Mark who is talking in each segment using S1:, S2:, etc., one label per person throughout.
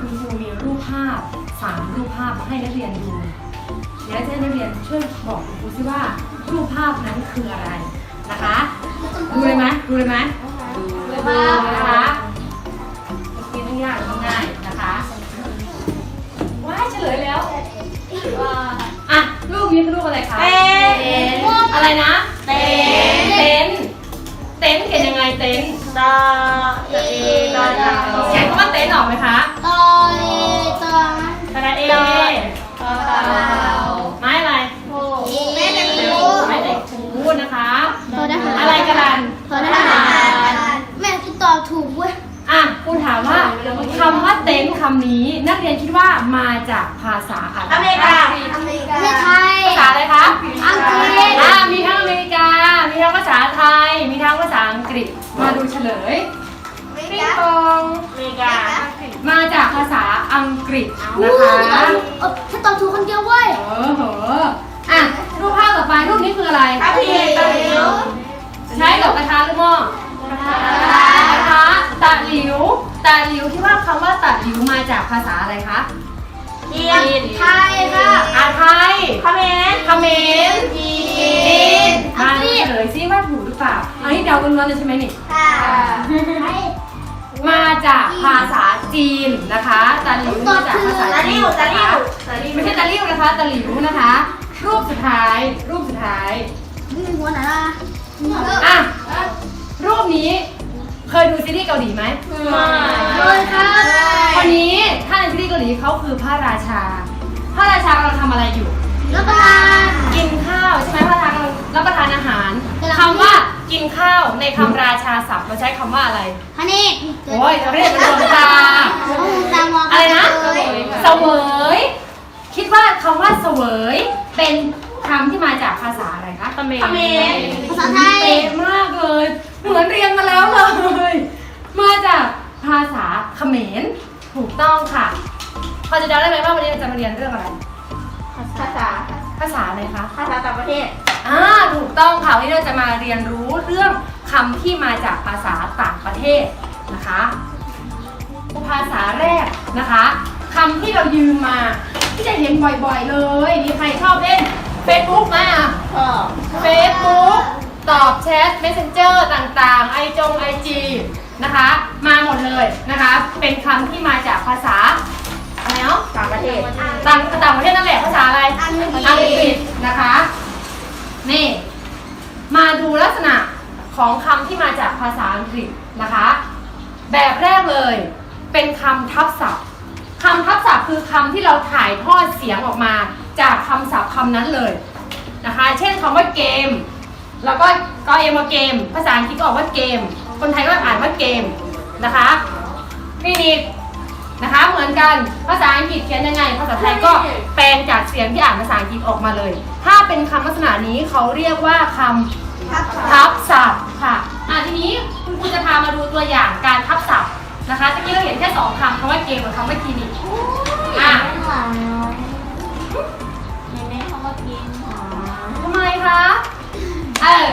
S1: คุณครูมีรูปภาพสามรูปภาพให้นักเรียนดูเดี๋ยวจะให้นักเรียนช่วยบอกคุณครูซิว่ารูปภาพนั้นคืออะไรนะคะดูเลยไหมดูเลยไหมดูเลยนะคะโอเคทั้งยากทั้งง่ายนะคะว้าเฉลยแล้วอะรูปนี้คือรูปอะไรคะ
S2: เต็น
S1: อะไรนะ
S2: เต็น
S1: เต็นเต็นเขียนยังไงเต็น
S2: ตอตอเอตอตา
S1: เขียนคำว่าเต็นออกไหมคะ
S3: ตอเอตอ
S2: ตระเอตอตา
S1: ไม้อะไร
S3: แม่จะรู้
S1: ไม้เด็กพูดนะคะ
S3: อทหาร
S1: อะไรกันลัน
S3: ทอทหารแม่ที่ตอบถูกเว้ย
S1: อะคุณถามว่าคำว่าเต็นท์คำนี้ นักเรียนคิดว่ามาจากภาษาอะไร
S2: อเมริกา
S3: ไม่ใช่
S1: ภาษาอะไรคะ
S3: อังกฤษ
S1: อะมีทั้งอเมริกา มีทั้งภาษาไทย มีทั้งภาษาอังกฤษ มาดูเฉลยปิงปอง
S2: อเมริกา
S1: มาจากภาษาอังกฤษ
S3: อู้
S1: นะคะ
S3: เออฉันตอบถูกคนเดียวเว้ย
S1: เออเหอะอะรูปภาพต่อไปรูปนี้คืออะไร
S2: กระเทียมตะหลิว
S1: ใช้กับกระทะหรือหม้อกระทะตะหลิวตะหลิวที่ว่าคำว่าตะหลิวมาจากภาษาอะไรคะ
S2: จีน
S3: ไทยค่ะ
S1: อาไทย
S2: เขมร
S1: เขมรจีนมาเฉลยซิว่าถูกหรือเปล่าอันนี้เดาล้วนๆเลยใช่ไหมนี่
S3: ค่ะ
S1: มาจากภาษาจีนนะคะตะหลิวมาจากภาษา
S2: ตะห
S1: จี
S2: ลิ
S1: น
S2: วตะหลิ
S1: นะคะ
S2: วตะหลิว
S1: ไม่ใช่ตะหลิวนะคะตะหลิวนะคะ รูปสุดท้าย รูปสุดท้าย
S3: มีหัวไหนล่ะ
S1: อะ รูปนี้ เคยดูซีรีส์เกาหลีไหม
S3: เลยครั บ
S1: คนนี้ถ้าในซีรีส์เกาหลีเขาคือพระราชา พระราชากำลังทำอะไรอยู่
S3: รับประทาน
S1: กินข้าวใช่ไหมพระราชากำลังรับประทานอาหาร
S3: กำลัง
S1: คำว่ากินข้าวในคำราชาศัพท์เราใช้คำว่าอะไร
S3: ฮันนี่
S1: โอ้ยเราเรียกเป็นดวงตา
S3: ตามอง
S1: อะไรนะ
S3: เลย
S1: เสวย คิดว่าคำว่าเสวย เป็นคำที่มาจากภาษาอะไรคะ
S2: เขมร
S3: ภาษาไทย
S1: เป๊ะมากเลย เหมือนเรียนมาแล้วเลย มาจากภาษาเขมร ถูกต้องค่ะพอจะจำได้ไหมว่าวันนี้เราจะมาเรียนเรื่องอะไร
S2: ภาษา
S1: ภาษาอะไรคะ
S2: ภาษาต่างประเทศ
S1: อ่า ถูกต้องค่ะ วันนี้เราจะมาเรียนรู้เรื่องคำที่มาจากภาษาต่างประเทศนะคะภาษาแรกนะคะคำที่เรายืมมา ที่จะเห็นบ่อยๆเลย มีใครชอบเล่น Facebook ไหมอะ
S2: เออ
S1: Facebook ตอบแชท Messenger ต่างๆ ไอจงไอจีนะคะ มาหมดเลยนะคะ เป็นคำที่มาจากภาษาอะไรเนาะ
S2: ต่างประเทศ
S1: ต่างต่างประเทศนั่นแหละภาษาอะไร
S3: อังกฤษ
S1: อังกฤษนะคะ นี่ มาดูลักษณะของคำที่มาจากภาษาอังกฤษนะคะ แบบแรกเลยเป็นคำทับศัพท์คำทับศัพท์คือคำที่เราถ่ายทอดเสียงออกมาจากคำศัพท์คำนั้นเลยนะคะ เช่นคำว่าเกม แล้วก็ก็เอ็มว่าเกม ภาษาอังกฤษก็ออกว่าเกม คนไทยก็อ่านว่าเกมนะคะ นี่นี่นะคะ เหมือนกันภาษาอังกฤษเขียนยังไง ภาษาไทยก็แปลงจากเสียงที่อ่านภาษาอังกฤษออกมาเลย ถ้าเป็นคำลักษณะนี้เขาเรียกว่าคำทับศัพท์ค่ะอะทีนี้คุณครูจะพามาดูตัวอย่างการทับศัพท์นะคะตะกี้เราเห็นแค่สองคำคำว่าเกมกับคำว่าคลินิกอะ
S3: เห็นไหมเขาว่ากิน
S1: ทำไมคะเออ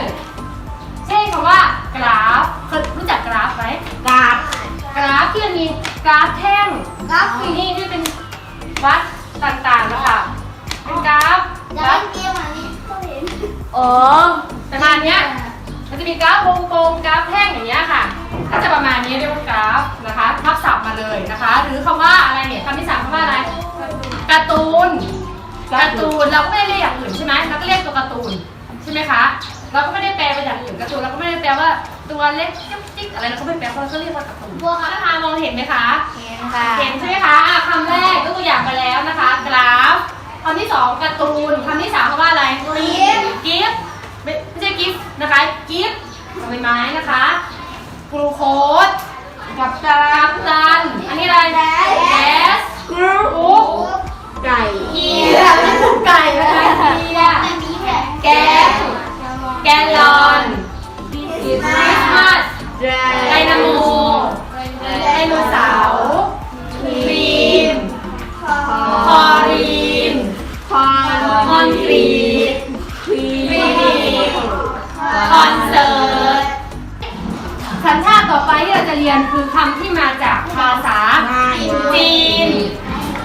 S1: เช่นคำว่ากราฟเคยรู้จักกราฟไหมกราฟ กราฟที่มันมีกราฟแท่ง
S3: กราฟ
S1: ที่นี่ที่เป็นวัดต่างๆนะคะเป็นกราฟ
S3: จะ
S1: วั
S3: เล่
S1: ด
S3: นเกมอันนี้ก็เห็น
S1: อ๋อประมาณเนี้ยมันจะมีกราฟวงกลมกราฟแท่งอย่างเงี้ยค่ะ ก็จะประมาณนี้เรียกว่ากราฟนะคะทับศัพท์มาเลยนะคะ หรือคำว่าอะไรเนี่ยคำที่สามคำว่าอะไรการ์ตูนการ์ตูนเราก็ไม่ได้เรียกอย่างอื่นใช่ไหมเราก็เรียกตัวการ์ตูนใช่ไหมคะเราก็ไม่ได้แปลไปอย่างอื่นการ์ตูนเราก็ไม่ได้แปลว่า ตัวเล็กจิ๊กจิ๊กอะไรเราก็ไม่แปลเพราะเราก็เรียกว่าการ์ตูน
S3: บัวครับ
S1: ท่านทางมองเห็นไหมคะ
S3: เห็นค่ะ
S1: เห็นใช่ไหมคะอะคำแรกก็ตัวอย่างไปแล้วนะคะ กราฟคำที่สองการ์ตูนคำ คอนเสิร์ตสัญชาติต่อไปที่เราจะเรียนคือคำที่มาจากภาษาจีน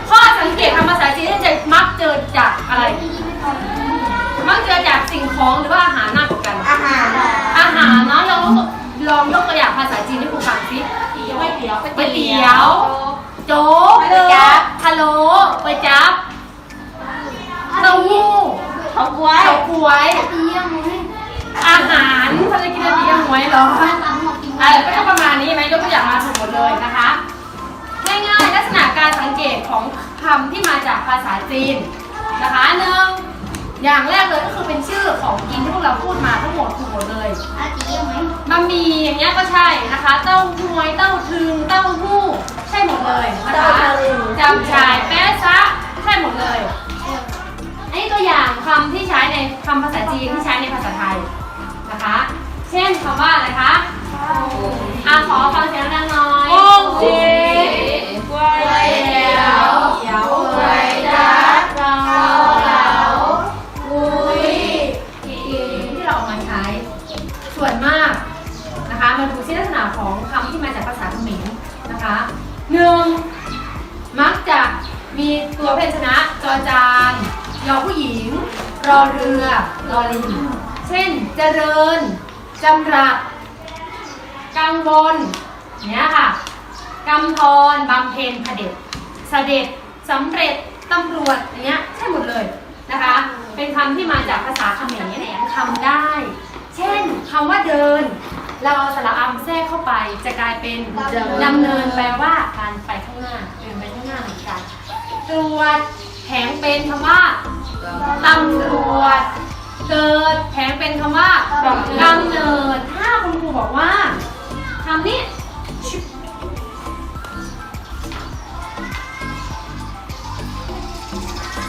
S1: ข้อสังเกตคำภาษาจีนที่จะมักเจอจากอะไร มักเจอจากสิ่งของหรือว่าอาหารมากกว่ากัน
S2: อาหาร
S1: อาหารเนาะลองลองยกตัวอย่างภาษาจีนให้ครูฟังสิ
S2: ก๋วยเตี๋ยว
S1: ก๋วยเตี๋ยว โจ๊ก
S2: ก๋วยจั๊บ
S1: พะโล้ก๋วยจั๊บเต้าหู้
S2: เขากล้วย
S1: เฉาก๊วย
S3: ตียังไง
S1: อาหารเขาจะกินอะไรยังหวยเหรอ
S3: ตามหมดกิน
S1: เออก็จะประมาณนี้ไหมยกตัวอย่างมาถูกหมดเลยนะคะ ง่ายๆลักษณะการสังเกตของคำที่มาจากภาษาจีนนะคะหนึ่งอย่างแรกเลยก็คือเป็นชื่อของกินที่พวกเราพูดมาทั้งหมดถูกหมดเลย
S3: อาตียังไง
S1: บะหมี่อย่างเงี้ยก็ใช่นะคะ เต้าหวย เต้าถึง เต้าหู้ ใช่หมดเลยนะคะจำชายแป๊ะซะใช่หมดเลย อันนี้ตัวอย่างคำที่ใช้ในคำภาษาจีนที่ใช้ในภาษาไทย นะคะ เช่นคำว่าอะไรคะอะขอฟังเสียงดังหน่อย
S2: กงจีกล้วยเตี๋ยวเตี๋ยวกล้วยจั๊บเกาเหลากุ้ย
S1: ที่เราเอามาใช้ ส่วนมากนะคะมาดูที่ลักษณะของคำที่มาจากภาษาเขมรนะคะหนึ่งมักจะมีตัวพยัญชนะจอจานยอผู้หญิง รอเรือรอลิง เช่นเจริญจำรัดกังวลเนี้ยค่ะกำธรบำเพ็ญพเด็จเสด็จสำเร็จตำรวจอย่างเงี้ยใช่หมดเลยนะคะ เป็นคำที่มาจากภาษาเขมรทำได้ เช่นคำว่าเดิน เราเอาสระอัมแทรกเข้าไปจะกลายเป็นดำเนินแปลว่าการไปข้างหน้าเดินไปข้างหน้าเหมือนกันตรวจแผงเป็นคำว่าตำรวจ เกิดแผงเป็นคำว่ากำเนิด ถ้าคุณครูบอกว่าคำนี้ชิบ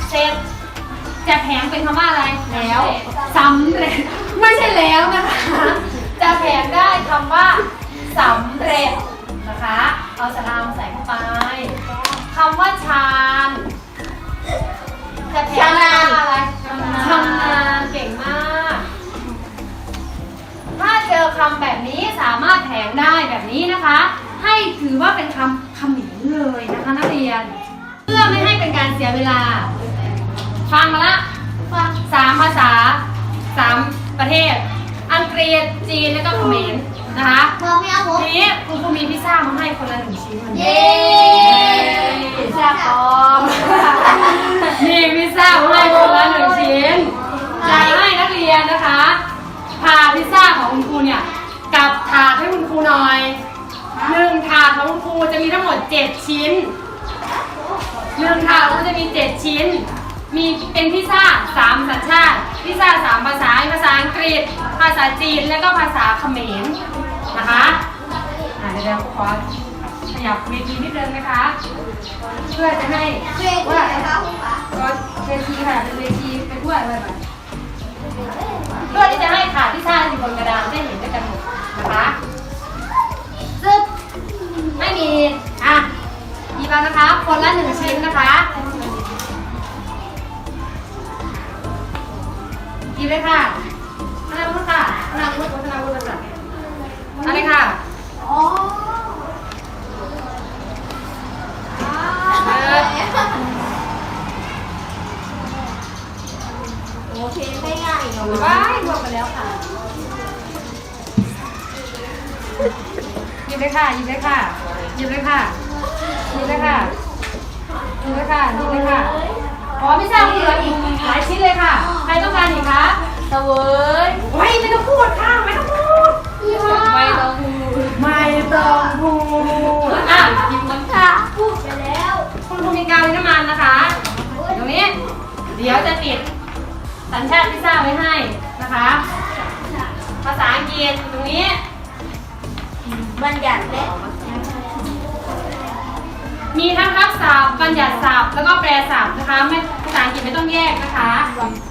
S1: เสร็จจะแผงเป็นคำว่าอะไรแล้วสำเร็จไม่ใช่แล้วนะคะ จะแผงได้คำว่าสำเร็จนะคะ เอาสลามใส่เข้าไปคำว่าชาญจะแผงได้คำว่าอะไรชำนาญ อคำแบบนี้สามารถแผงได้แบบนี้นะคะ ให้ถือว่าเป็นคำคำหมิเลยนะคะนักเรียน เพื่อไม่ให้เป็นการเสียเวลา ฟังมาละ
S3: ฟัง
S1: สามภาษาสามประเทศ อังกฤษจีนแล้วก็เขมรนะคะ
S3: พอไม่เอาผม
S1: ทีนี้คุณครูมีพิซซ่ามาให้คนละหนึ่งชิ้นวันนี้
S3: เย้
S1: พิซซ่าปลอมมีพิซซ่ามาให้คนละหนึ่งชิ้นอยากให้นักเรียนนะคะ พาพิซซ่าของคุณครูเนี่ยกลับถาดให้คุณครูหน่อยหนึ่งถาดของคุณครูจะมีทั้งหมด7ชิ้นหนึ่งถาดก็จะมี7ชิ้น มีเป็นพิซซ่าสามสัญชาติพิซซ่าสามภาษาภาษาอังกฤษ ภาษาจีนแล้วก็ภาษาเขมรนะคะอ่าเดี๋ยวขอขยับเวทีนิดนึงนะคะ เพื่อจะให้ว่า
S3: นะครับ
S1: ก็เวทีค่ะเป็นเวทีไปด้วยอะไรแบบ พื่อที่จะให้ขาดพิซซ่าอยู่บนกระดานได้เห็นด้วยกันหมดนะคะซึบไม่มีอะมีบ้างนะคะ คนละหนึ่งชิ้นนะคะหยิบเลยค่ะธนาวุฒิค่ะธนาวุฒิธนาวุฒิค่ะอะไรค่ะ
S3: อ๋อ
S1: เออ
S2: โอเคไม่ง่ายเนาะ
S1: ว้ายรวมไปแล้วค่ะหยิบเลยค่ะหยิบเลยค่ะหยิบเลย ค่ะหยิบเลยค่ะหยิบเลยค่ะหยิบเลยค่ะขอไม่ทราบเหลืออีกหลายชิ้นเลยค่ะ ใครต้องการอีกคะ
S2: เสวย
S1: โอ้ยไม่ต้องพูดค่ะไม่ต้องพูด
S2: ไม่ต้องพูด
S1: ไม่ต้องพูดอะ
S2: ยิ้มน้ำตา
S3: พูดไปแล้ว
S1: คุณครูมีกาวน้ำมันนะคะตรงนี้เดี๋ยวจะติดสัญชาติพิซซ่าไว้ให้นะคะ ภาษาอังกฤษตรงนี้
S2: บัญญัติและ
S1: มีทั้งทับศัพท์บัญญัติศัพท์แล้วก็แปลศัพท์นะคะไม่ภาษาอังกฤษไม่ต้องแยกนะคะ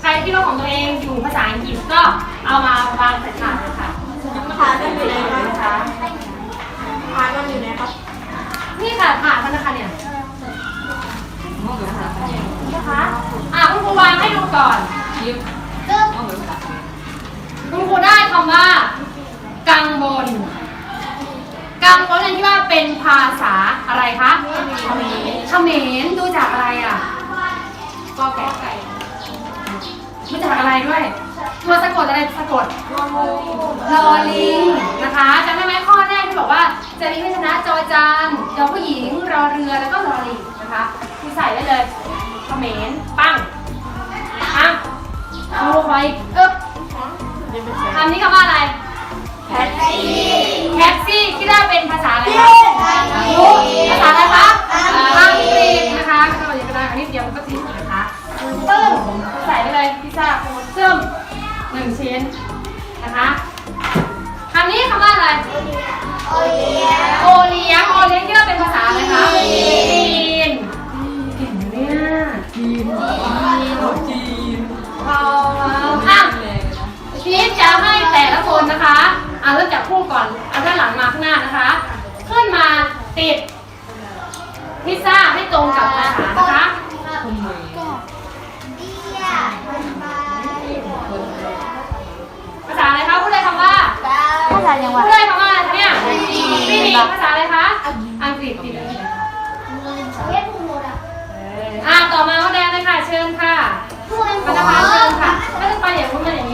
S1: ใครที่รู้ของตัวเองอยู่ภาษาอังกฤษก็เอามาวางใส่ถาดเลยค่ะ
S2: ทานมันอยู่ไหน
S1: นะคะ
S2: ทานมันอยู่ไหนครับ
S1: นี่ค่ะถาดมันนะคะเนี่ยนะคะอะคุณครูวางให้ดูก่อน
S3: ตึ๊บ
S1: คุณครูได้คำว่า กังวล กังวล เรียนคิดว่าเป็นภาษาอะไรคะเขมรดูจากอะไรอะก็แก่ไก่ดูจากอะไรด้วย ตัวสะกดอะไรสะกดลอลิงนะคะจำได้ไหมข้อแรกที่บอกว่าจะมีพยัญชนะจอจานยอผู้หญิงรอเรือแล้วก็ลอลิงนะคะคุณใส่ได้เลยเขมรปั้งอะดูคอยเอ๊บคำนี้คำว่าอะไร
S2: แท็กซี่
S1: แท็กซี่คิดว่าเป็นภาษาอะไรคะภาษาอะไรคะอังกฤษนะคะก็ต้องเรียกันได้อันนี้เดียวมันก็ผิดนะคะปึ้งใส่ได้เลยพิซซ่าซึ่มหนึ่งชิ้นนะคะคำนี้คำว่าอะไร
S3: โอเลี้ยง
S1: โอเลี้ยงโอเลี้ยงที่เราเป็นภาษาอะไรคะ อะเริ่มจากคู่ก่อน เอาด้านหลังมาข้างหน้านะคะ ขึ้นมาติดพิซซ่าให้ตรงกับภาษานะคะ
S3: เบี้ยใบ
S1: ภาษาอะไรคะพูดเลยคำว่า
S2: ภาษาจังหวัด
S1: พูดเลยคำว่าอะไรคะเนี่ยฟิลิปภาษาอะไรคะ อังกฤษฟิลิป
S3: เรียกหมดอะ
S1: อะต่อมาข้อแดงเลยค่ะ เชิญค่ะ
S3: ช่วยหม
S1: มา
S3: ด
S1: ตะพานเชิญค่ะไม่ต้องไปอย่างคุณมาอย่างนี้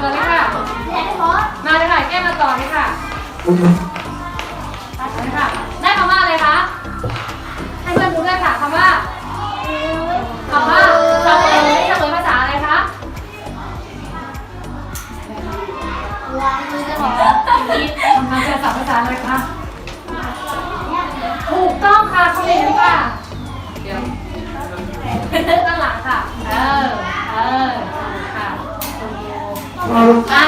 S1: เลยค่ะทัวร์เลยค่ะ
S3: แหลมด
S1: มาเลยค่ะ แก้มาต่อเลยค่ะมาเลยค่ะ ได้คำว่าอะไรคะ ให้เพื่อนดูด้วยค่ะคำว่าคำว่าเฉลยเฉลยภาษาอะไรคะ
S3: วางมือจะบอก
S1: นี่ทำภาษาภาษาอะไรคะถูกต้องค่ะเขาเรียนค่ะเดี๋ยวด้านหลังค่ะ เออ เออ ค่ะ อะ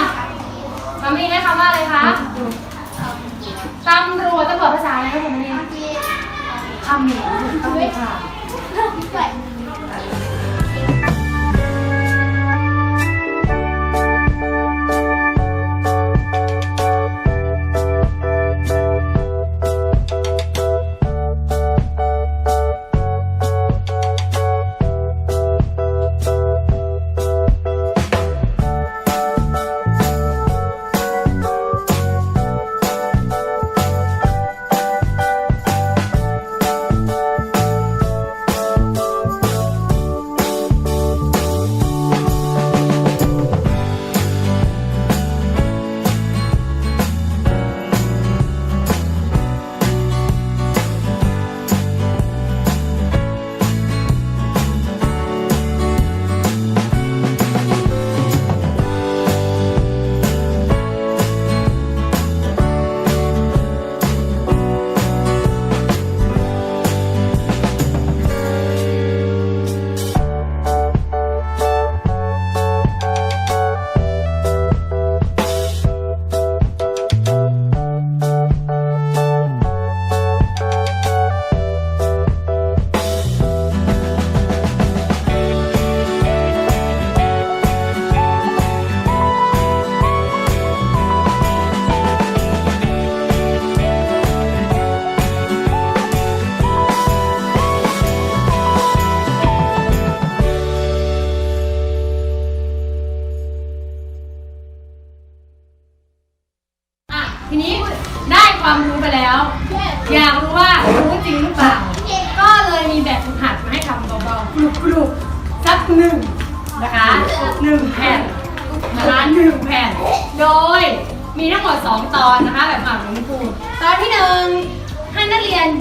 S1: มามีได้คำว่าอะไรคะตำรวจตำรวจภาษาอะไรคะคุณมีคำเหมิ่นถูกต้องค่ะ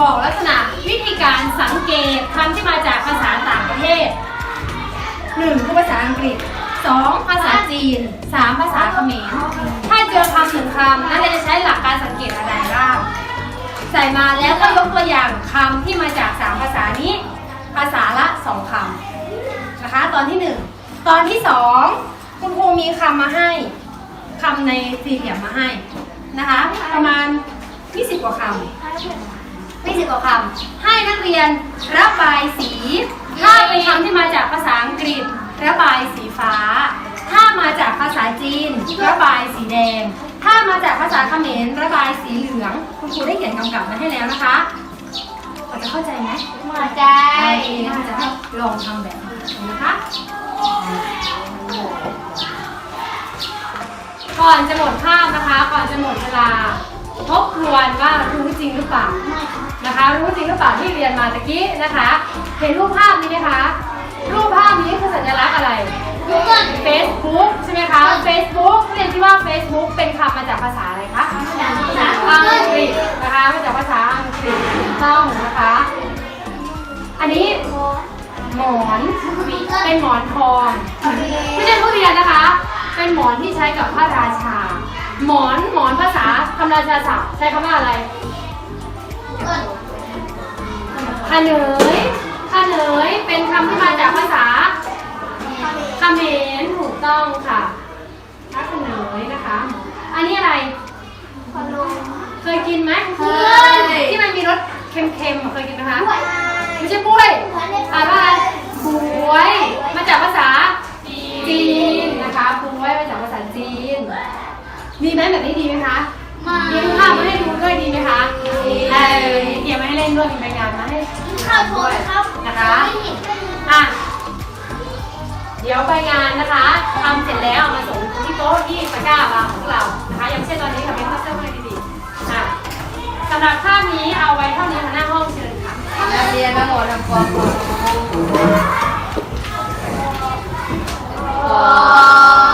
S1: บอกลักษณะวิธีการสังเกตคำที่มาจากภาษาต่างประเทศหนึ่งคือภาษาอังกฤษสองภาษาจีนสามภาษาเขมร ถ้าเจอคำหนึ่งคำนักเรียนจะใช้หลักการสังเกตอะไรบ้างใส่มาแล้วก็ยกตัวอย่างคำที่มาจากสามภาษานี้ ภาษาละสองคำนะคะ ตอนที่หนึ่งตอนที่สองคุณครูมีคำมาให้คำในสี่เหลี่ยมมาให้นะคะ ประมาณ20กว่าคำ ไม่สิบกว่าคำให้นักเรียนระบายสี ถ้าเป็นคำที่มาจากภาษาอังกฤษ ระบายสีฟ้า ถ้ามาจากภาษาจีน ระบายสีแดง ถ้ามาจากภาษาเขมรระบายสีเหลือง คุณครูได้เขียนกำกับมาให้แล้วนะคะพอจะเข้าใจไหม
S3: มาใจ
S1: ใช่นะคะจะลองทำแบบนี้นะคะก่อนจะหมดภาพนะคะ ก่อนจะหมดเวลา ทบทวนว่ารู้จริงหรือเปล่านะคะ รู้จริงหรือเปล่าที่เรียนมาตะกี้นะคะ เห็นรูปภาพนี้ไหมคะ รูปภาพนี้คือสัญลักษณ์อะไร
S3: กูเกิล
S1: Facebook ใช่ไหมคะ Facebook เรียนที่ว่า Facebook เป็นคำมาจากภาษาอะไรคะ
S3: ภาษาอังกฤษ
S1: อังกฤษนะคะมาจากภาษาอังกฤษถูกต้องนะคะ อันนี้หมอนเป็นหมอนทองไม่ใช่ทุเรียนนะคะ เป็นหมอนที่ใช้กับพระราชา หมอนหมอนภาษาคำราชาศัพท์ใช้คำว่าอะไรขเนยขเนยเป็นคำที่มาจากภาษาเขมรถูกต้องค่ะพระขเนยนะคะ อันนี้อะไร เคยกินไหม
S3: เคย
S1: ที่มันมีรสเค็มๆเคยกินไหมคะไม่ใช่กล้ยอ่านว่าอะไรบวยมาจากภาษาจีนนะคะบวยมาจาก ดีไหมแบบนี้ดีไหมคะมีรูปภาพมาให้ดูด้วยดีไหมคะเออเตรียมมาให้เล่นด้วยมีใบงานมาให้
S3: ข้าวโพดครับ
S1: นะคะอะเดี๋ยวใบงานนะคะทำเสร็จแล้วเอามาส่งที่โต๊ะที่ตะกร้าวางของพวกเรานะคะยังไม่ใช่ตอนนี้ค่ะเป็นข้าวเสื้อผ้าดีๆอะสำหรับภาพนี้เอาไว้เท่านี้ค่ะหน้าห้องเชิญค่ะ
S2: นักเรียนทั้งหมดทำความเคารพขอพระคุณ